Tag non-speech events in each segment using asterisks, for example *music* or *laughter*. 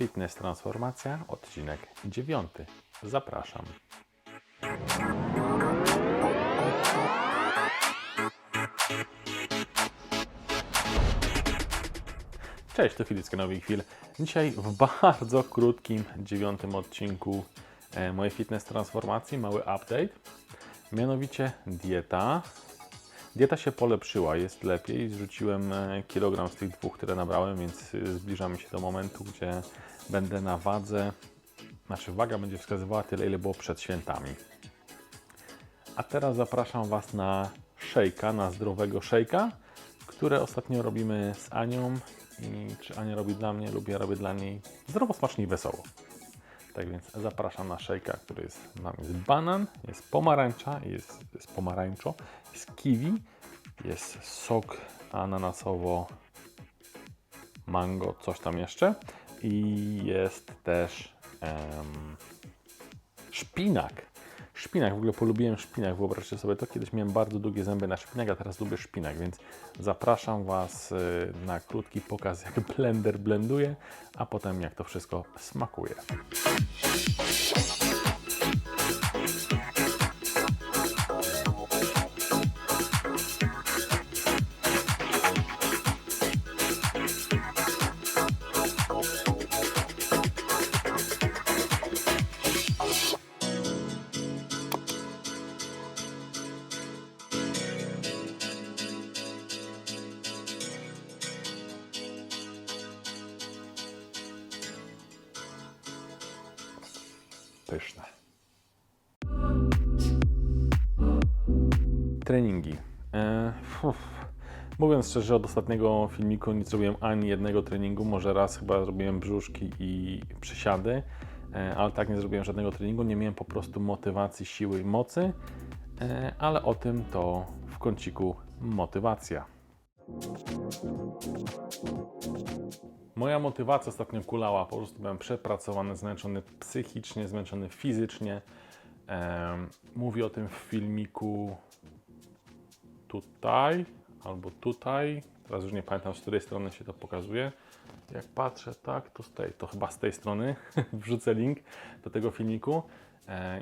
Fitness Transformacja, odcinek 9. Zapraszam. Cześć, to Filip kanału Chwil. Dzisiaj w bardzo krótkim, dziewiątym odcinku e, mojej fitness transformacji, mały update. Mianowicie dieta. Dieta się polepszyła, jest lepiej. Zrzuciłem e, kilogram z tych dwóch, które nabrałem, więc e, zbliżamy się do momentu, gdzie będę na wadze. Znaczy, waga będzie wskazywała tyle, ile było przed świętami. A teraz zapraszam Was na szejka, na zdrowego szejka, które ostatnio robimy z Anią. I czy Ania robi dla mnie, lub ja robię dla niej zdrowo, smacznie i wesoło. Tak więc zapraszam na szejka, który jest, mam jest banan, jest pomarańcza, jest, jest pomarańczo, jest kiwi, jest sok ananasowo, mango, coś tam jeszcze i jest też em, szpinak. Szpinak, w ogóle polubiłem szpinak, wyobraźcie sobie to, kiedyś miałem bardzo długie zęby na szpinak, a teraz lubię szpinak, więc zapraszam Was y, na krótki pokaz, jak *laughs* blender blenduje, a potem jak to wszystko smakuje. Pyszne. Treningi. E. Mówiąc szczerze, od ostatniego filmiku nie zrobiłem ani jednego treningu. Może raz chyba zrobiłem brzuszki i przysiady, e, ale tak nie zrobiłem żadnego treningu. Nie miałem po prostu motywacji, siły i mocy, e, ale o tym to w kąciku motywacja. Moja motywacja ostatnio kulała, po prostu byłem przepracowany, zmęczony psychicznie, zmęczony fizycznie. Mówię o tym w filmiku tutaj albo tutaj. Teraz już nie pamiętam, z której strony się to pokazuje. Jak patrzę, tak, to z tej, to chyba z tej strony. *laughs* Wrzucę link do tego filmiku.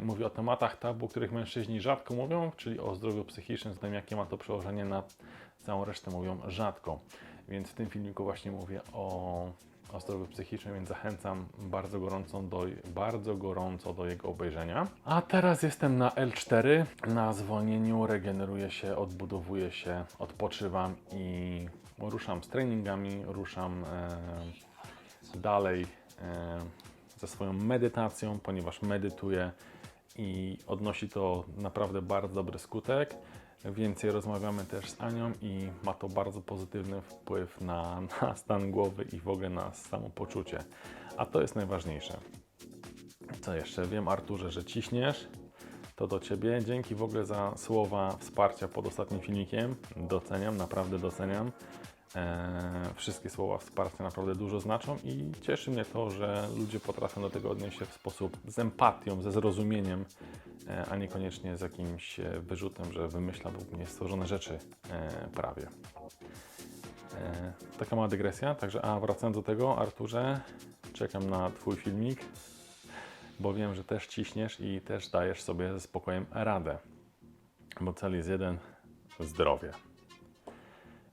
Mówię o tematach tabu, o których mężczyźni rzadko mówią, czyli o zdrowiu psychicznym, z tym jakie ma to przełożenie na całą resztę mówią rzadko. Więc w tym filmiku właśnie mówię o, o zdrowiu psychicznym, więc zachęcam bardzo gorąco, do, bardzo gorąco do jego obejrzenia. A teraz jestem na L4, na zwolnieniu, regeneruję się, odbudowuję się, odpoczywam i ruszam z treningami, ruszam e, dalej e, ze swoją medytacją, ponieważ medytuję i odnosi to naprawdę bardzo dobry skutek. Więcej rozmawiamy też z Anią i ma to bardzo pozytywny wpływ na, *laughs* na stan głowy i w ogóle na samopoczucie. A to jest najważniejsze. Co jeszcze? Wiem, Arturze, że ciśniesz. To do Ciebie. Dzięki w ogóle za słowa wsparcia pod ostatnim filmikiem. Doceniam, naprawdę doceniam. Eee, wszystkie słowa wsparcia naprawdę dużo znaczą i cieszy mnie to, że ludzie potrafią do tego odnieść się w sposób z empatią, ze zrozumieniem, e, a niekoniecznie z jakimś e, wyrzutem, że wymyśla lub niestworzone rzeczy e, prawie. E, taka mała dygresja, także a wracając do tego, Arturze, czekam na Twój filmik, bo wiem, że też ciśniesz i też dajesz sobie ze spokojem radę, bo cel jest jeden, zdrowie.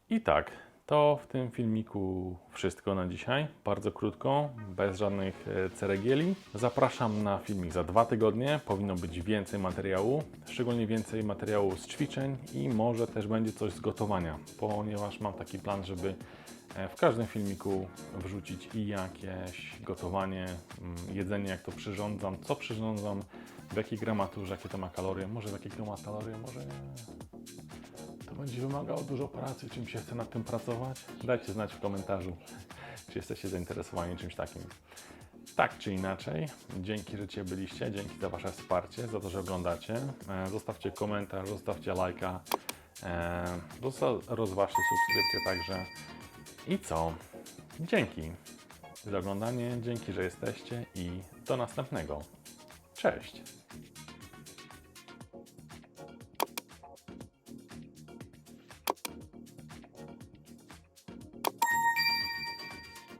I tak, to w tym filmiku wszystko na dzisiaj. Bardzo krótko, bez żadnych e, ceregieli. Zapraszam na filmik za dwa tygodnie. Powinno być więcej materiału, szczególnie więcej materiału z ćwiczeń i może też będzie coś z gotowania, ponieważ mam taki plan, żeby e, w każdym filmiku wrzucić i jakieś gotowanie, mm, jedzenie, jak to przyrządzam, co przyrządzam, w jakiej gramaturze, jakie to ma kalorie, może w jakiej to ma kalorie, może. Będzie wymagało dużo pracy, czym się chce nad tym pracować? Dajcie znać w komentarzu, czy jesteście zainteresowani czymś takim. Tak czy inaczej, dzięki, że Cię byliście, dzięki za Wasze wsparcie, za to, że oglądacie. E, Zostawcie komentarz, zostawcie lajka, e, rozważcie subskrypcję także. I co? Dzięki za oglądanie, dzięki, że jesteście i do następnego. Cześć!